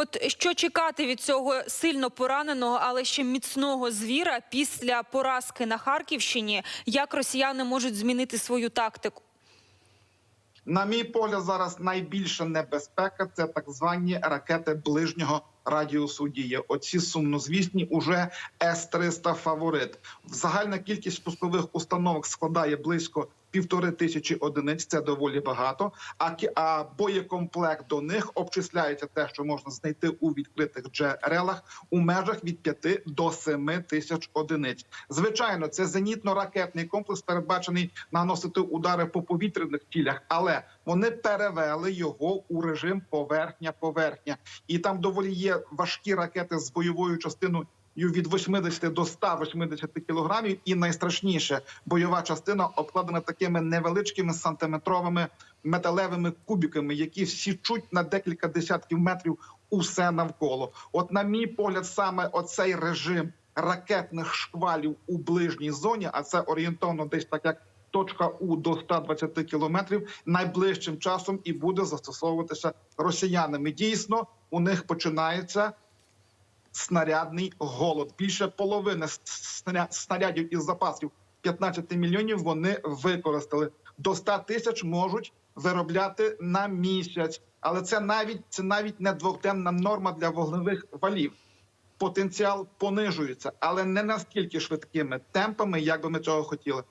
От що чекати від цього сильно пораненого, але ще міцного звіра після поразки на Харківщині? Як росіяни можуть змінити свою тактику? На мій погляд, зараз найбільша небезпека це так звані ракети ближнього радіусу дії. Оці сумнозвісні уже С-300 фаворит. Загальна кількість пускових установок складає близько півтори тисячі одиниць. Це доволі багато. А а боєкомплект до них обчисляється те, що можна знайти у відкритих джерелах у межах від 5 до 7 тисяч одиниць. Звичайно, це зенітно-ракетний комплекс, передбачений наносити удари по повітряних цілях, але вони перевели його у режим поверхня-поверхня, і там доволі є важкі ракети з бойовою частиною. Від 80 до 180 кілограмів, і найстрашніше бойова частина обкладена такими невеличкими сантиметровими металевими кубиками, які січуть на декілька десятків метрів усе навколо. От, на мій погляд, саме оцей режим ракетних шквалів у ближній зоні, а це орієнтовно десь так як точка У до 120 кілометрів, найближчим часом і буде застосовуватися росіянами. Дійсно, у них починається снарядний голод. Більше половини снарядів із запасів 15 мільйонів вони використали. До 100 тисяч можуть виробляти на місяць, але це навіть це навіть не двохденна норма для вогневих валів. Потенціал понижується, але не настільки швидкими темпами, як би ми цього хотіли.